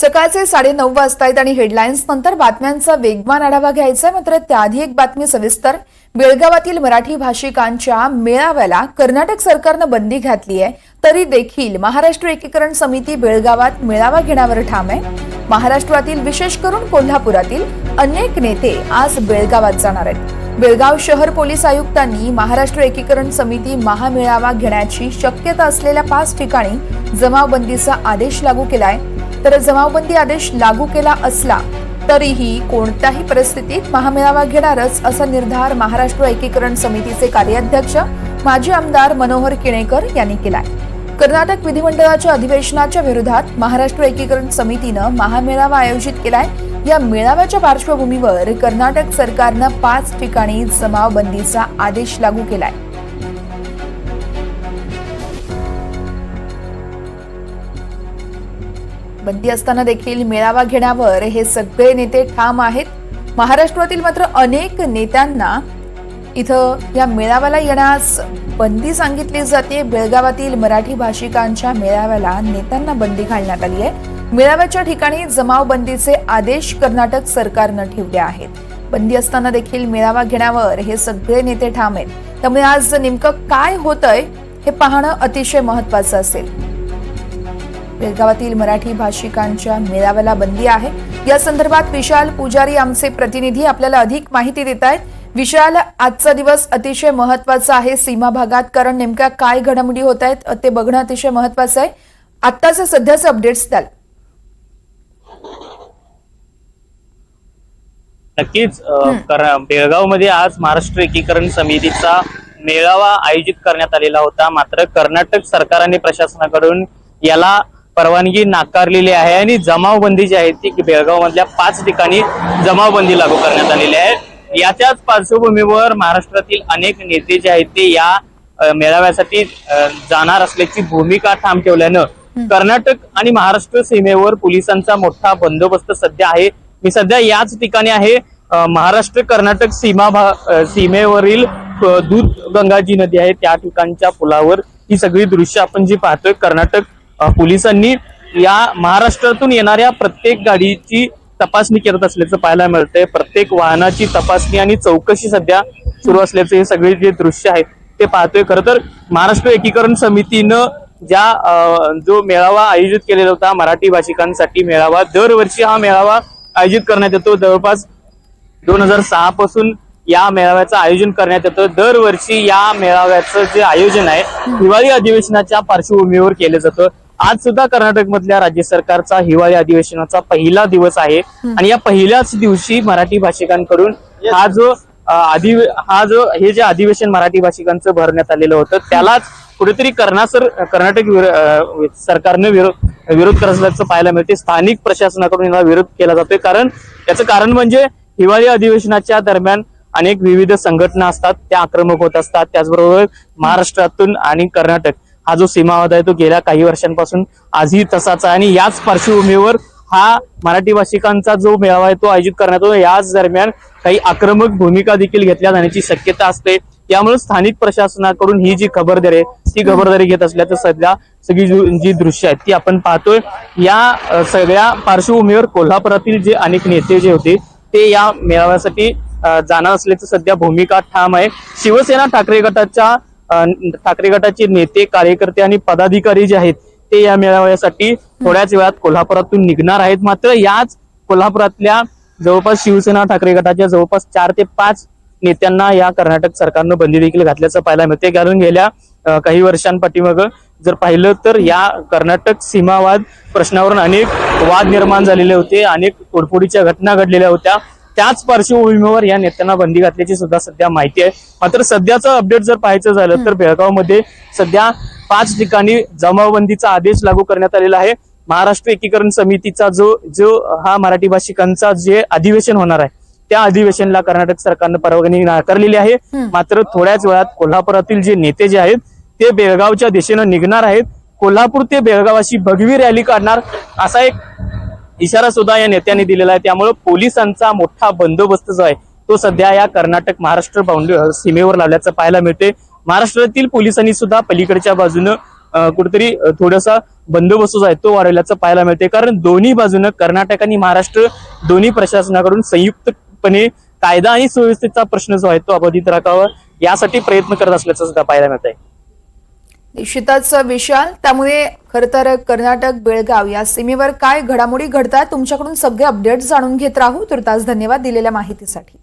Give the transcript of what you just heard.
सकाळचे साडेनऊ वाजता आहेत आणि हेडलाईन्स नंतर बातम्यांचा वेगवान आढावा घ्यायचा आहे. मात्र त्याआधी एक बातमी सविस्तर. बेळगावातील मराठी भाषिकांच्या मेळाव्याला कर्नाटक सरकारनं बंदी घातली आहे. तरी देखील महाराष्ट्र एकीकरण समिती बेळगावात मेळावा घेण्यावर ठाम आहे. महाराष्ट्रातील विशेष करून कोल्हापुरातील अनेक नेते आज बेळगावात जाणार आहेत. बेळगाव शहर पोलीस आयुक्तांनी महाराष्ट्र एकीकरण समिती महामेळावा घेण्याची शक्यता असलेल्या पाच ठिकाणी जमावबंदीचा आदेश लागू केलाय. तर जमावबंदी आदेश लागू केला असला तरीही कोणत्याही परिस्थितीत महामेळावा घेणारच असा निर्धार महाराष्ट्र एकीकरण समितीचे कार्याध्यक्ष माजी आमदार मनोहर किणेकर यांनी केलाय. कर्नाटक विधिमंडळाच्या अधिवेशनाच्या विरोधात महाराष्ट्र एकीकरण समितीनं महामेळावा आयोजित केलाय. या मेळाव्याच्या पार्श्वभूमीवर कर्नाटक सरकारनं पाच ठिकाणी जमावबंदीचा आदेश लागू केलाय. बंदी असताना देखील मेळावा घेण्यावर हे सगळे नेते ठाम आहेत. महाराष्ट्रातील मात्र अनेक नेत्यांना इथं या मेळाव्याला येण्यास बंदी सांगितली जाते. बेळगावातील मराठी भाषिकांच्या मेळाव्याला नेत्यांना बंदी घालण्यात आली आहे. मेळाव्याच्या ठिकाणी जमावबंदीचे आदेश कर्नाटक सरकारनं ठेवले आहेत. बंदी असताना देखील मेळावा घेण्यावर हे सगळे नेते ठाम आहेत. त्यामुळे आज नेमकं काय होतंय हे पाहणं अतिशय महत्वाचं असेल. बेळगावातील मराठी भाषिकांच्या मेळाव्याला बंदी आहे. या संदर्भात विशाल पुजारी आमचे प्रतिनिधी आपल्याला अधिक माहिती देत आहेत. विशाल आजचा दिवस अतिशय महत्त्वाचा आहे. सीमा भागात कारण नेमक्या काय घडामोडी होत आहेत ते बघणं अतिशय महत्वाचं आहे. आत्ताचं सध्याचं अपडेट्स द्याल. नक्कीच बेळगावमध्ये आज महाराष्ट्र एकीकरण समितीचा मेळावा आयोजित करण्यात आलेला होता. मात्र कर्नाटक सरकार आणि प्रशासनाकडून याला परवानगी नाकारलेली आहे आणि जमावबंदी जी आहे ती बेळगाव मधल्या पाच ठिकाणी जमावबंदी लागू करण्यात आलेली आहे. याच्याच पार्श्वभूमीवर महाराष्ट्रातील अनेक नेते जे आहेत ते या मेळाव्यासाठी जाणार असल्याची भूमिका ठाम ठेवल्यानं कर्नाटक आणि महाराष्ट्र सीमेवर पोलिसांचा मोठा बंदोबस्त सध्या आहे. मी सध्या याच ठिकाणी आहे. महाराष्ट्र कर्नाटक सीमा सीमेवरील दूध गंगा जी नदी आहे. त्या ठिकाणच्या पुलावर ही सगळी दृश्य आपण जी पाहतोय कर्नाटक पोलिसांनी या महाराष्ट्रातून येणाऱ्या प्रत्येक गाडीची तपासणी करत असल्याचं पाहायला मिळतंय. प्रत्येक वाहनाची तपासणी आणि चौकशी सध्या सुरू असल्याचे हे सगळे जे दृश्य आहेत ते पाहतोय. खरं तर महाराष्ट्र एकीकरण समितीनं ज्या जो मेळावा आयोजित केलेला होता मराठी भाषिकांसाठी मेळावा दरवर्षी हा मेळावा आयोजित करण्यात येतो. जवळपास दोन हजार सहा पासून या मेळाव्याचं आयोजन करण्यात येतं. दरवर्षी या मेळाव्याचं जे आयोजन आहे हिवाळी अधिवेशनाच्या पार्श्वभूमीवर केलं जातं. आज सुद्धा कर्नाटक मधल्या राज्य सरकारचा हिवाळी अधिवेशनाचा पहिला दिवस आहे. आणि या पहिल्याच दिवशी मराठी भाषिकांकडून हा जो अधि हा जो हे जे अधिवेशन मराठी भाषिकांचं भरण्यात आलेलं होतं त्यालाच कुठेतरी कर्नासर कर्नाटक सरकारनं विरोध विरोध करत असल्याचं पाहायला मिळते. स्थानिक प्रशासनाकडून याला विरोध केला जातोय. कारण याचं कारण म्हणजे हिवाळी अधिवेशनाच्या दरम्यान अनेक विविध संघटना असतात त्या आक्रमक होत असतात. त्याचबरोबर महाराष्ट्रातून आणि कर्नाटक. हा जो सीमावाद आहे तो गेल्या काही वर्षांपासून आजही तसाच आहे. आणि याच पार्श्वभूमीवर हा मराठी भाषिकांचा जो मेळावा आहे तो आयोजित करण्यात येतो याच दरम्यान काही आक्रमक भूमिका देखील घेतल्या जाण्याची शक्यता असते. त्यामुळे स्थानिक प्रशासनाकडून ही जी खबरदारी आहे ती खबरदारी घेत असल्याचं सध्या सगळी जी दृश्य आहेत ती आपण पाहतोय. या सगळ्या पार्श्वभूमीवर कोल्हापुरातील जे अनेक नेते जे होते ते या मेळाव्यासाठी जाणार असल्याचं सध्या भूमिका ठाम आहे. शिवसेना ठाकरे गटाच्या ठाकरे गटाचे नेते कार्यकर्ते आणि पदाधिकारी जे आहेत ते या मेळाव्यासाठी थोड्याच वेळात कोल्हापुरातून निघणार आहेत. मात्र याच कोल्हापुरातल्या जवळपास शिवसेना ठाकरे गटाच्या जवळपास चार ते पाच नेत्यांना या कर्नाटक सरकारनं बंदी देखील घातल्याचं पाहायला मिळते कारण गेल्या काही वर्षांपाठीमाग जर पाहिलं तर या कर्नाटक सीमावाद प्रश्नावरून अनेक वाद निर्माण झालेले होते अनेक तोडफोडीच्या घटना घडलेल्या होत्या. त्याच पार्श्वभूमीवर या नेत्यांना बंदी घातल्याची सुद्धा सध्या माहिती आहे. मात्र सध्याचं अपडेट जर पाहायचं झालं तर बेळगावमध्ये सध्या पाच ठिकाणी जमावबंदीचा आदेश लागू करण्यात आलेला आहे. महाराष्ट्र एकीकरण समितीचा जो जो हा मराठी भाषिकांचा जे अधिवेशन होणार आहे त्या अधिवेशनला कर्नाटक सरकारनं परवानगी नाकारलेली आहे. मात्र थोड्याच वेळात कोल्हापुरातील जे नेते जे आहेत ते बेळगावच्या दिशेनं निघणार आहेत. कोल्हापूर ते बेळगाव अशी भगवी रॅली काढणार असा एक इशारा सुद्धा या नेत्यांनी दिलेला आहे. त्यामुळे पोलिसांचा मोठा बंदोबस्त जो आहे तो सध्या या कर्नाटक महाराष्ट्र बाउंड्री सीमेवर लावल्याचं पाहायला मिळते महाराष्ट्रातील पोलिसांनी सुद्धा पलीकडच्या बाजूनं कुठेतरी थोडासा बंदोबस्त जो आहे तो वाढवल्याचं पाहायला मिळते कारण दोन्ही बाजूनं कर्नाटक आणि महाराष्ट्र दोन्ही प्रशासनाकडून संयुक्तपणे कायदा आणि सुव्यवस्थेचा प्रश्न जो आहे तो अबाधित राखावा यासाठी प्रयत्न करत असल्याचं सुद्धा पाहायला मिळत आहे निश्चितच विशाल त्यामुळे खर तर कर्नाटक बेळगाव या सीमेवर काय घडामोडी घडतात तुमच्याकडून सगळे अपडेट्स जाणून घेत राहू. तुर्तास धन्यवाद दिलेल्या माहितीसाठी.